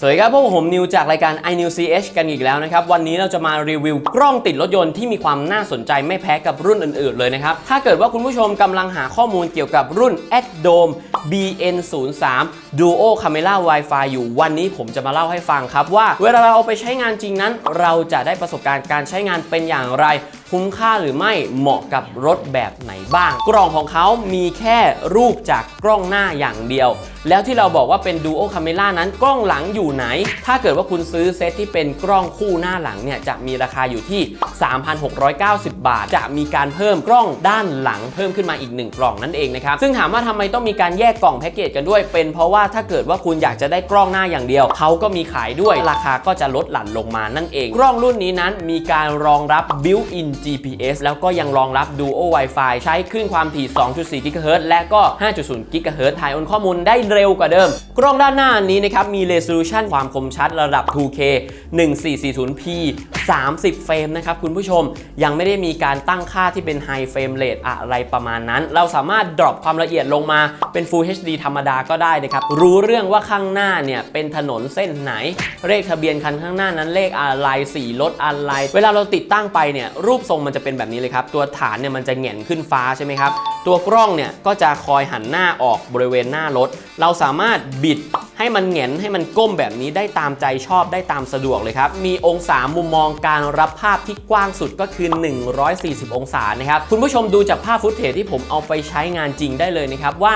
สวัสดีครับพวกผมนิวจากรายการ i n e w CH กันอีกแล้วนะครับ วันนี้เราจะมารีวิวกล้องติดรถยนต์ที่มีความน่าสนใจไม่แพ้กับรุ่นอื่นๆเลยนะครับ ถ้าเกิดว่าคุณผู้ชมกำลังหาข้อมูลเกี่ยวกับรุ่น a d d o m BN03 Duo Camera Wi-Fi อยู่วันนี้ผมจะมาเล่าให้ฟังครับว่า เวลาเราเอาไปใช้งานจริงนั้น เราจะได้ประสบการณ์การใช้งานเป็นอย่างไร คุ้มค่าหรือไม่เหมาะกับรถแบบไหนบ้าง กล่องของเขามีแค่รูปจากกล้องหน้าอย่างเดียว แล้วที่เราบอกว่าเป็น Duo Camera นั้นกล้องหลังอยู่ไหน ถ้าเกิดว่าคุณซื้อเซตที่เป็นกล้องคู่หน้าหลังเนี่ยจะมีราคาอยู่ที่ 3,690 บาท จะมีการเพิ่มกล้องด้านหลังเพิ่มขึ้นมาอีก 1 กล่องนั่นเองนะครับ ซึ่งถามว่าทำไมต้องมีการแยกกล่องแพ็กเกจกันด้วย เป็นเพราะว่าถ้าเกิดว่าคุณอยากจะได้กล้องหน้าอย่างเดียว เขาก็มีขายด้วย ราคาก็จะลดหลั่นลงมานั่นเอง กล้องรุ่นนี้นั้นมีการรองรับ built-in GPS แล้วก็ยังรองรับ Duo Wi-Fi ใช้คลื่นความถี่ 2.4 GHz และก็ 5.0 GHz ถ่ายโอนข้อมูลได้เร็วกว่าเดิม กล้องด้านหน้านี้นะครับ มี resolution ความคมชัดระดับ 2K 1440p 30 เฟรมนะครับคุณผู้ชมยังไม่ได้มีการตั้งค่าที่เป็น high frame rate อะไรประมาณนั้น เราสามารถ drop ความละเอียดลงมาเป็น Full HD ธรรมดาก็ได้นะครับ รู้เรื่องว่าข้างหน้าเนี่ยเป็นถนนเส้นไหน เลขทะเบียนคันข้างหน้านั้นเลขอะไรสีรถอะไร เวลาเราติดตั้งไปเนี่ยรูปทรงมันจะเป็นแบบนี้เลยครับ ตัวฐานเนี่ยมันจะแหง่นขึ้นฟ้าใช่ไหมครับ ตัวกล้องเนี่ยก็จะคอยหันหน้าออกบริเวณหน้ารถเราสามารถบิดให้มันเหงนให้มันก้มแบบนี้ได้ตามใจชอบได้ตามสะดวกเลยครับ มีองศามุมมองการรับภาพที่กว้างสุดก็คือ 140 องศานะครับ คุณผู้ชมดูจากภาพฟุตเทจที่ผมเอาไปใช้งานจริงได้เลยนะครับว่า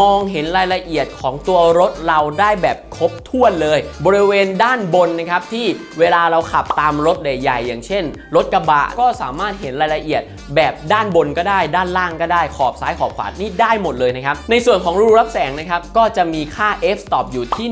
มองเห็นรายละเอียดของตัวรถเราได้แบบครบถ้วนเลย บริเวณด้านบนนะครับที่เวลาเราขับตามรถใหญ่ๆอย่างเช่น รถกระบะก็สามารถเห็นรายละเอียด แบบด้านบนก็ได้ ด้านล่างก็ได้ขอบซ้ายขอบขวานี่ได้หมดเลยนะครับในส่วนของรูรับแสงนะครับก็จะมีค่า f stop อยู่ที่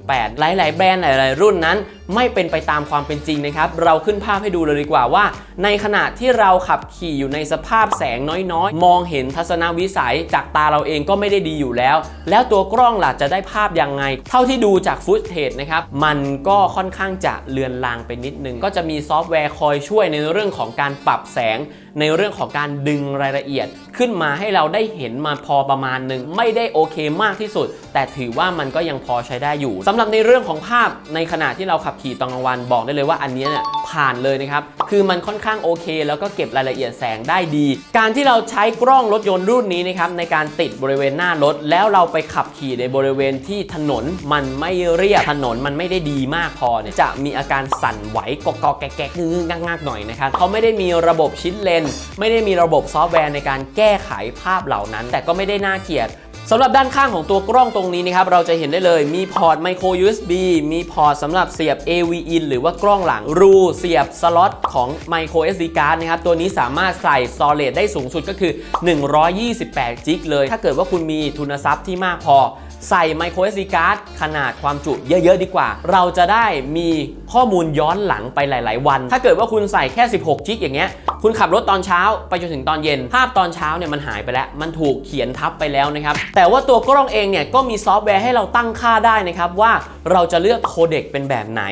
1.8 หลาย ๆ แบรนด์หลาย ๆ รุ่นนั้น ไม่เป็นไปตามความเป็นจริงนะครับ เราขึ้นภาพให้ดูเลยดีกว่าว่า ในขณะที่เราขับขี่อยู่ในสภาพแสงน้อยๆ มองเห็นทัศนวิสัยจากตาเราเองก็ไม่ได้ดีอยู่แล้ว แล้วตัวกล้องล่ะจะได้ภาพยังไง เท่าที่ดูจากฟุตเทจนะครับมันก็ค่อนข้างจะเลือนลางไปนิดนึง ก็จะมีซอฟต์แวร์คอยช่วยในเรื่องของการปรับแสง ในเรื่องของการดึงรายละเอียดขึ้นมาให้เราได้เห็นมาพอประมาณหนึ่งไม่ได้โอเคมากที่สุด แต่ถือว่ามันก็ยังพอใช้ได้อยู่สำหรับในเรื่องของภาพในขณะที่เราขับขี่ตอนกลางวันบอกได้เลยว่าอันนี้เนี่ย ผ่านเลยนะครับ คือมันค่อนข้างโอเค แล้วก็เก็บรายละเอียดแสงได้ดี การที่เราใช้กล้องรถยนต์รุ่นนี้นะครับในการติดบริเวณหน้ารถ แล้วเราไปขับขี่ในบริเวณที่ถนนมันไม่เรียบถนนมันไม่ได้ดีมากพอเนี่ยจะมีอาการสั่นไหวกอกๆแกกๆงึงๆงักหน่อยนะครับเขาไม่ได้มีระบบชิดเลน ไม่ได้มีระบบซอฟต์แวร์ในการแก้ไขภาพเหล่านั้น แต่ก็ไม่ได้น่าเกลียด สำหรับด้านข้างของตัวกล้องตรงนี้นะครับเราจะเห็นได้เลยมีพอร์ต micro USB มีพอร์ตสำหรับเสียบ AV in หรือว่ากล้องหลังรูเสียบสล็อตของ micro SD card นะครับตัวนี้สามารถใส่ storage ได้สูงสุดก็คือ 128จิกเลย ถ้าเกิดว่าคุณมีทุนทรัพย์ที่มากพอ ใส่ micro SD card ขนาดความจุเยอะ ๆ ดีกว่า เราจะได้มีข้อมูลย้อนหลังไปหลาย ๆ วัน ถ้าเกิดว่าคุณใส่แค่ 16จิกอย่างเงี้ยคุณขับรถตอนเช้าไปจนถึงตอนเย็น ภาพตอนเช้าเนี่ยมันหายไปแล้ว มันถูกเขียนทับไปแล้วนะครับ แต่ว่าตัวกล้องเองเนี่ยก็มีซอฟต์แวร์ให้เราตั้งค่าได้นะครับว่าเราจะเลือกโคเด็กเป็นแบบไหน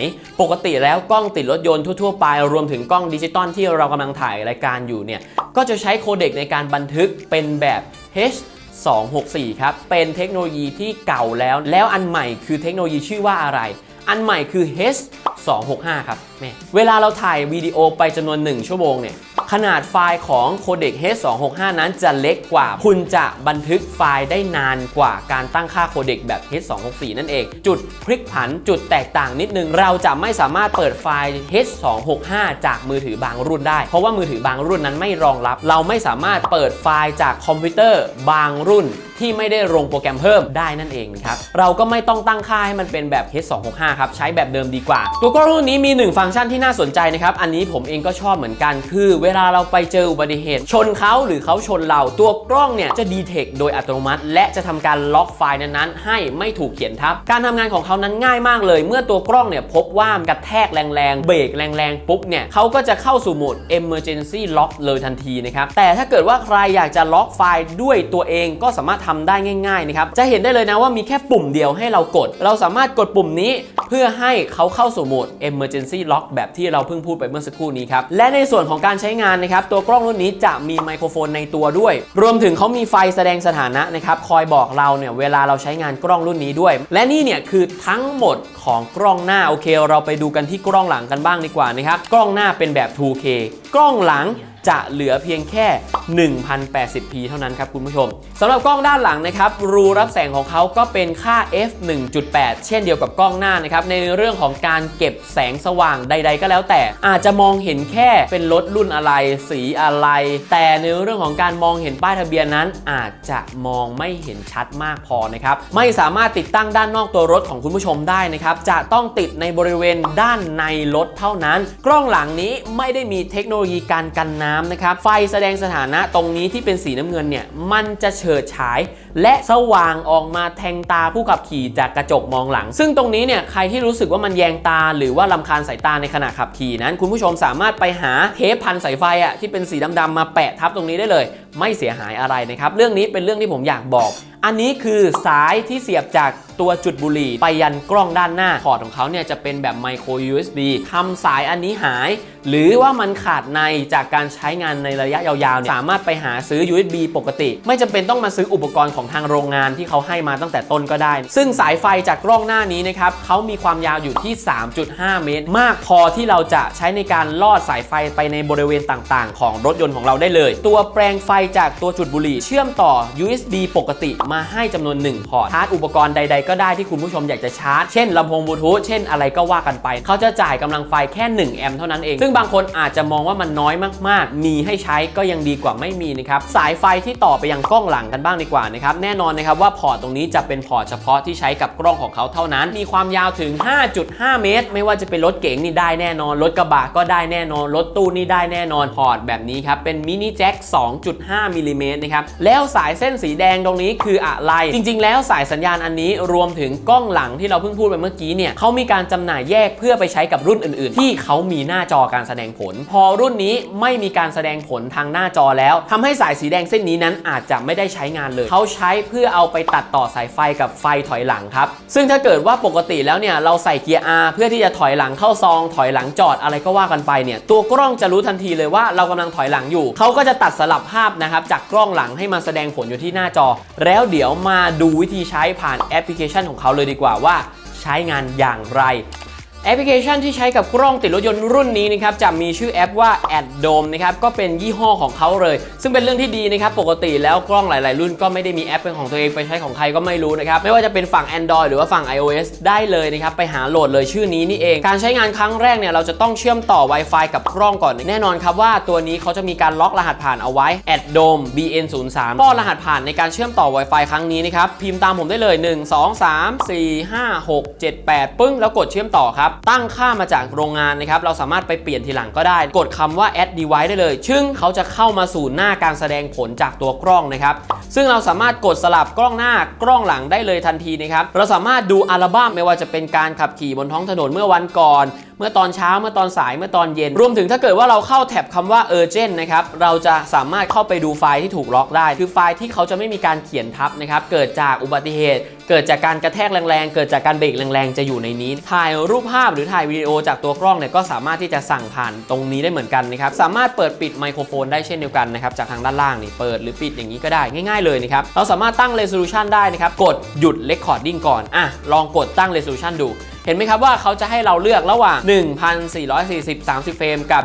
ปกติแล้วกล้องติดรถยนต์ทั่วๆไป รวมถึงกล้องดิจิตอลที่เรากำลังถ่ายรายการอยู่เนี่ยก็จะใช้โคเด็กในการบันทึกเป็นแบบ H 264 ครับ เป็นเทคโนโลยีที่เก่าแล้ว แล้วอันใหม่คือเทคโนโลยีชื่อว่าอะไร อันใหม่คือ H 265 ครับแม่เวลาเราถ่ายวิดีโอไปจำนวน 1 ชั่วโมงเนี่ย ขนาดไฟล์ของโคเด็ก H 265 นั้นจะเล็กกว่า คุณจะบันทึกไฟล์ได้นานกว่าการตั้งค่าโคเด็กแบบ H 264 นั่นเอง จุดพลิกผันจุดแตกต่างนิดนึง เราจะไม่สามารถเปิดไฟล์ H 265 จากมือถือบางรุ่นได้ เพราะว่ามือถือบางรุ่นนั้นไม่รองรับ เราไม่สามารถเปิดไฟล์จากคอมพิวเตอร์บางรุ่นที่ไม่ได้ลงโปรแกรมเพิ่มได้นั่นเองนะครับ เราก็ไม่ต้องตั้งค่าให้มันเป็นแบบ H265 ครับ ใช้แบบเดิมดีกว่า ตัวกล้องรุ่นนี้มี 1 ฟังก์ชันที่น่าสนใจนะครับ อันนี้ผมเองก็ชอบเหมือนกัน คือเวลาเราไปเจออุบัติเหตุ ชนเขาหรือเขาชนเราตัวกล้องเนี่ยจะดีเทคโดยอัตโนมัติ และจะทำการล็อกไฟล์นั้นๆ ให้ไม่ถูกเขียนทับ การทำงานของเขานั้นง่ายมากเลย เมื่อตัวกล้องเนี่ยพบว่ากระแทกแรงๆ เบรกแรงๆ ปุ๊บเนี่ยเขาก็จะเข้าสู่โหมด emergency lock เลยทันทีนะครับ แต่ถ้าเกิดว่าใครอยากจะล็อกไฟล์ด้วยตัวเองก็สามารถทำได้ง่ายๆนะครับจะเห็นได้เลยนะว่ามีแค่ปุ่มเดียวให้เรากด เราสามารถกดปุ่มนี้ เพื่อให้เขาเข้าสู่โหมด emergency lock แบบที่เราเพิ่งพูดไปเมื่อสักครู่นี้ครับ และในส่วนของการใช้งานนะครับ ตัวกล้องรุ่นนี้จะมีไมโครโฟนในตัวด้วย รวมถึงเขามีไฟแสดงสถานะนะครับ คอยบอกเราเนี่ยเวลาเราใช้งานกล้องรุ่นนี้ด้วย และนี่เนี่ยคือทั้งหมดของกล้องหน้าโอเค เราไปดูกันที่กล้องหลังกันบ้างดีกว่านะครับ กล้องหน้าเป็นแบบ 2K กล้องหลังจะเหลือเพียงแค่ 1080p เท่านั้นครับคุณผู้ชมสำหรับกล้องด้านหลังนะครับรูรับแสงของเขาก็เป็นค่า f 1.8 เช่นเดียวกับกล้องหน้านะครับในเรื่องของการเก็บแสงสว่างใด ๆ ก็แล้วแต่ อาจจะมองเห็นแค่เป็นรถรุ่นอะไร สีอะไร แต่ในเรื่องของการมองเห็นป้ายทะเบียนนั้น อาจจะมองไม่เห็นชัดมากพอนะครับไม่สามารถติดตั้งด้านนอกตัวรถของคุณผู้ชมได้นะครับจะต้องติดในบริเวณด้านในรถเท่านั้น กล้องหลังนี้ไม่ได้มีเทคโนโลยีการกันน้ำนะครับ ไฟแสดงสถานะตรงนี้ที่เป็นสีน้ำเงินเนี่ย มันจะเฉิดฉาย และสว่างออกมาแทงตาผู้ขับขี่จากกระจกมองหลัง ซึ่งตรงนี้เนี่ยใครที่รู้สึกว่ามันแยงตา หรือว่าลำคาญสายตาในขณะขับขี่นั้น คุณผู้ชมสามารถไปหาเทปพันสายไฟอะที่เป็นสีดำๆมาแปะทับตรงนี้ได้เลย ไม่เสียหายอะไรนะครับเรื่องนี้เป็นเรื่องที่ผมอยากบอกอันนี้คือสายที่เสียบจากตัวจุดบุหรี่ ไปยันกล้องด้านหน้าพอร์ตของเขาเนี่ยจะเป็นแบบไมโคร USB ทำสายอันนี้หาย หรือว่ามันขาดในจากการใช้งานในระยะยาวๆเนี่ยสามารถไปหาซื้อ USB ปกติ ไม่จำเป็นต้องมาซื้ออุปกรณ์ของทางโรงงานที่เขาให้มาตั้งแต่ต้นก็ได้ ซึ่งสายไฟจากกล้องหน้านี้นะครับเขามีความยาวอยู่ที่ 3.5 เมตร มากพอที่เราจะใช้ในการลอดสายไฟไปในบริเวณต่างๆ ของรถยนต์ของเราได้เลย ตัวแปลงไฟจากตัวจุดบุหรี่ เชื่อมต่อ USB ปกติมาให้จำนวน 1 พอร์ตชาร์จอุปกรณ์ใด ๆ ก็ได้ที่คุณผู้ชมอยากจะชาร์จ เช่นลำโพงบลูทูธเช่นอะไรก็ว่ากันไป เขาจะจ่ายกำลังไฟแค่1แอมป์เท่านั้นเอง ซึ่งบางคนอาจจะมองว่ามันน้อยมากๆ มีให้ใช้ก็ยังดีกว่าไม่มีนะครับ สายไฟที่ต่อไปยังกล้องหลังกันบ้างดีกว่านะครับ แน่นอนนะครับว่าพอร์ตตรงนี้จะเป็นพอร์ตเฉพาะที่ใช้กับกล้องของเขาเท่านั้น มีความยาวถึง 5.5 เมตร ไม่ว่าจะเป็นรถเก๋งนี่ได้แน่นอน รถกระบะก็ได้แน่นอน รถตู้นี่ได้แน่นอน พอร์ตแบบนี้ครับ เป็นมินิแจ็ค 2.5มิลลิเมตรนะครับ แล้วสายเส้นสีแดงตรงนี้คืออะไร จริง ๆ แล้วสายสัญญาณอันนี้รวมถึงกล้องหลังที่เราเพิ่งพูดไปเมื่อกี้เนี่ยเขามีการจำหน่ายแยกเพื่อไปใช้กับรุ่นอื่น ๆ ที่เขามีหน้าจอการแสดงผล พอรุ่นนี้ไม่มีการแสดงผลทางหน้าจอแล้วทำให้สายสีแดงเส้นนี้นั้นอาจจะไม่ได้ใช้งานเลย เขาใช้เพื่อเอาไปตัดต่อสายไฟกับไฟถอยหลังครับ ซึ่งถ้าเกิดว่าปกติแล้วเนี่ยเราใส่เกียร์ R เพื่อที่จะถอยหลังเข้าซอง ถอยหลังจอดอะไรก็ว่ากันไปเนี่ยตัวกล้องจะรู้ทันทีเลยว่าเรากำลังถอยหลังอยู่ เขาก็จะตัดสลับภาพนะครับจากกล้องหลังให้มาแสดงผลอยู่ที่หน้าจอ แล้วเดี๋ยวมาดูวิธีใช้ผ่านแอปพลิเคชันของเขาเลยดีกว่าว่าใช้งานอย่างไร แอปพลิเคชันที่ใช้กับกล้องติดรถยนต์รุ่นนี้นะครับจะมีชื่อแอปว่า AdDome นะครับก็เป็นยี่ห้อของเขาเลย ซึ่งเป็นเรื่องที่ดีนะครับปกติแล้วกล้องหลาย ๆ รุ่นก็ไม่ได้มีแอปเป็นของตัวเองไปใช้ของใครก็ไม่รู้นะครับไม่ว่าจะเป็นฝั่ง Android หรือว่าฝั่ง iOS ได้เลยนะครับไปหาโหลดเลยชื่อนี้นี่เอง การใช้งานครั้งแรกเนี่ยเราจะต้องเชื่อมต่อ Wi-Fi กับกล้องก่อนแน่นอนครับว่าตัวนี้เขาจะมีการล็อกรหัสผ่านเอาไว้ AdDome BN03 ก็รหัสผ่านในการเชื่อมต่อ Wi-Fi ครั้งนี้นะครับพิมพ์ตามผมได้เลย 1 2 3 4 5 6 7 8 ปึ้งแล้วกดเชื่อมต่อครับตั้งค่ามาจากโรงงานนะครับ เราสามารถไปเปลี่ยนทีหลังก็ได้ กดคำว่า add device ได้เลย ซึ่งเขาจะเข้ามาสู่หน้าการแสดงผลจากตัวกล้องนะครับ ซึ่งเราสามารถกดสลับกล้องหน้ากล้องหลังได้เลยทันทีนะครับ เราสามารถดูอัลบั้มไม่ว่าจะเป็นการขับขี่บนท้องถนนเมื่อวันก่อน เมื่อตอนเช้าเมื่อตอนสายเมื่อตอนเย็น รวมถึงถ้าเกิดว่าเราเข้าแท็บคำว่า urgent นะครับเราจะสามารถเข้าไปดูไฟล์ที่ถูกล็อกได้ คือไฟล์ที่เขาจะไม่มีการเขียนทับนะครับเกิดจากอุบัติเหตุ เกิดจากการกระแทกแรงๆ เกิดจากการเบรกแรงๆ จะอยู่ในนี้ ถ่ายรูปภาพหรือถ่ายวิดีโอจากตัวกล้องเนี่ยก็สามารถที่จะสั่งผ่านตรงนี้ได้เหมือนกันนะครับสามารถเปิดปิดไมโครโฟนได้เช่นเดียวกันนะครับจากทางด้านล่างนี่เปิดหรือปิดอย่างนี้ก็ได้ง่าย ๆเลยนะครับเราสามารถตั้ง resolution ได้นะครับกดหยุด recording ก่อนอะลองกดตั้ง resolution ดู เห็นไหมครับว่าเขาจะให้เราเลือกระหว่าง 1440 30 เฟรมกับ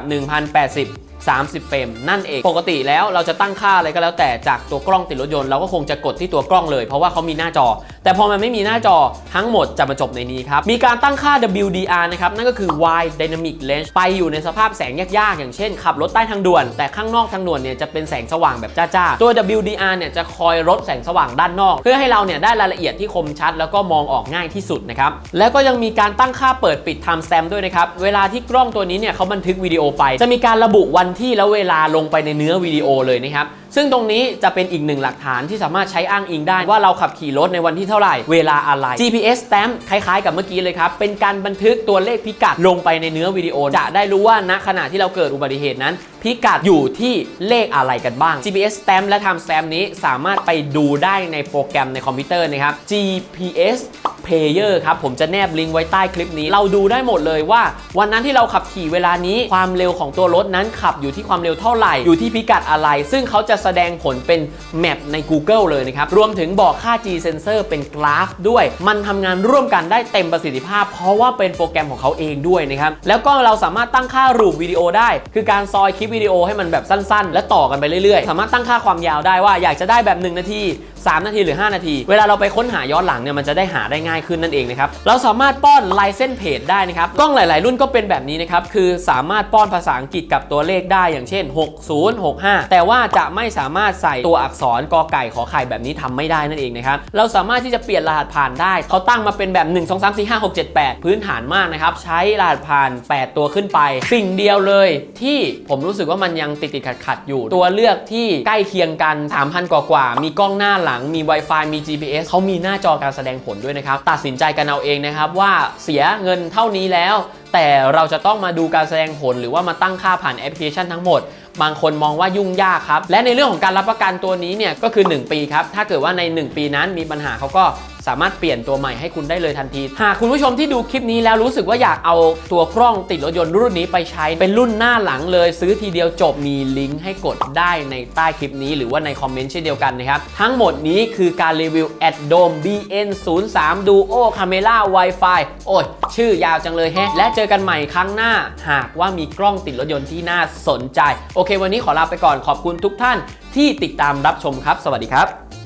1080 30 เฟรมนั่นเอง ปกติแล้วเราจะตั้งค่าอะไรก็แล้วแต่จากตัวกล้องติดรถยนต์เราก็คงจะกดที่ตัวกล้องเลยเพราะว่าเขามีหน้าจอ แต่พอมันไม่มีหน้าจอทั้งหมดจะมาจบในนี้ครับ มีการตั้งค่า WDR นะครับ นั่นก็คือ Wide Dynamic Range ไปอยู่ในสภาพแสงยากๆ อย่างเช่น ขับรถใต้ทางด่วน แต่ข้างนอกทางด่วนเนี่ยจะเป็นแสงสว่างแบบจ้าๆ ตัว WDR เนี่ยจะคอยลดแสงสว่างด้านนอก เพื่อให้เราเนี่ยได้รายละเอียดที่คมชัด แล้วก็มองออกง่ายที่สุดนะครับแล้วก็ยังมีการตั้งค่าเปิดปิด time stamp ด้วยนะครับเวลาที่กล้องตัวนี้เนี่ยเขาบันทึกวิดีโอไป จะมีการระบุวันที่และเวลาลงไปในเนื้อวิดีโอเลยนะครับ ซึ่งตรงนี้จะเป็นอีกหนึ่งหลักฐานที่สามารถใช้อ้างอิงได้ ว่าเราขับขี่รถในวันที่เท่าไหร่ เวลาอะไร GPS stamp คล้ายๆ กับเมื่อกี้เลยครับ เป็นการบันทึกตัวเลขพิกัดลงไปในเนื้อวิดีโอ จะได้รู้ว่าณขณะที่เราเกิดอุบัติเหตุนั้น พิกัดอยู่ที่เลขอะไรกันบ้าง GPS stamp และ time stamp นี้สามารถไปดูได้ในโปรแกรมในคอมพิวเตอร์นะครับ GPS Player ครับ ผมจะแนบลิงก์ไว้ใต้คลิปนี้ เราดูได้หมดเลยว่า วันนั้นที่เราขับขี่เวลานี้ความเร็วของตัวรถนั้นขับอยู่ที่ความเร็วเท่าไหร่ อยู่ที่พิกัดอะไร ซึ่งเขาจะแสดงผลเป็นแมปใน Google เลยนะครับ รวมถึงบอกค่า G sensor เป็นกราฟด้วย มันทำงานร่วมกันได้เต็มประสิทธิภาพ เพราะว่าเป็นโปรแกรมของเขาเองด้วยนะครับ แล้วก็เราสามารถตั้งค่ารูปวิดีโอได้ คือการซอยคลิปวิดีโอให้มันแบบสั้น ๆ และต่อกันไปเรื่อยๆ สามารถตั้งค่าความยาวได้ว่าอยากจะได้แบบ1นาที 3 นาทีหรือ 5 นาที เวลาเราไปค้นหาย้อนหลังเนี่ยมันจะได้หาได้ง่ายขึ้นนั่นเองนะครับเราสามารถป้อนลายเส้นเพจได้นะครับกล้องหลาย ๆ รุ่นก็เป็นแบบนี้นะครับคือสามารถป้อนภาษาอังกฤษกับตัวเลขได้อย่างเช่น 60 65 แต่ว่าจะไม่สามารถใส่ตัวอักษรกอไก่ขอไข่แบบนี้ทำไม่ได้นั่นเองนะครับเราสามารถที่จะเปลี่ยนรหัสผ่านได้เขาตั้งมาเป็นแบบ 1 2 3 4 5 6 7 8 พื้นฐานมากนะครับใช้รหัสผ่าน 8 ตัวขึ้นไป สิ่งเดียวเลย ที่ผมรู้สึกว่ามันยังติดติดขัดขัดอยู่ ตัวเลือกที่ใกล้เคียงกัน 3,000 กว่ากว่ามีกล้องหน้าหลังมี Wi-Fi มี GPS เขามีหน้าจอการแสดงผลด้วยนะครับ ตัดสินใจกันเอาเองนะครับว่าเสียเงินเท่านี้แล้ว แต่เราจะต้องมาดูการแสดงผลหรือว่ามาตั้งค่าผ่านแอปพลิเคชันทั้งหมด บางคนมองว่ายุ่งยากครับ และในเรื่องของการรับประกันตัวนี้เนี่ยก็คือ 1 ปีครับ ถ้าเกิดว่าใน 1 ปีนั้นมีปัญหาเขาก็ สามารถเปลี่ยนตัวใหม่ให้คุณได้เลยทันที หากคุณผู้ชมที่ดูคลิปนี้แล้วรู้สึกว่าอยากเอาตัวกล้องติดรถยนต์รุ่นนี้ไปใช้เป็นรุ่นหน้าหลังเลย ซื้อทีเดียวจบมีลิงก์ให้กดได้ในใต้คลิปนี้ หรือว่าในคอมเมนต์เช่นเดียวกันนะครับ ทั้งหมดนี้คือการรีวิว a d d o m BN 0 3 Duo Camera Wi-Fi โอ้ยชื่อยาวจังเลยแฮะและเจอกันใหม่ครั้งหน้า หากว่ามีกล้องติดรถยนต์ที่น่าสนใจ โอเค วันนี้ขอลาไปก่อนขอบคุณทุกท่านที่ติดตามรับชมครับ สวัสดีครับ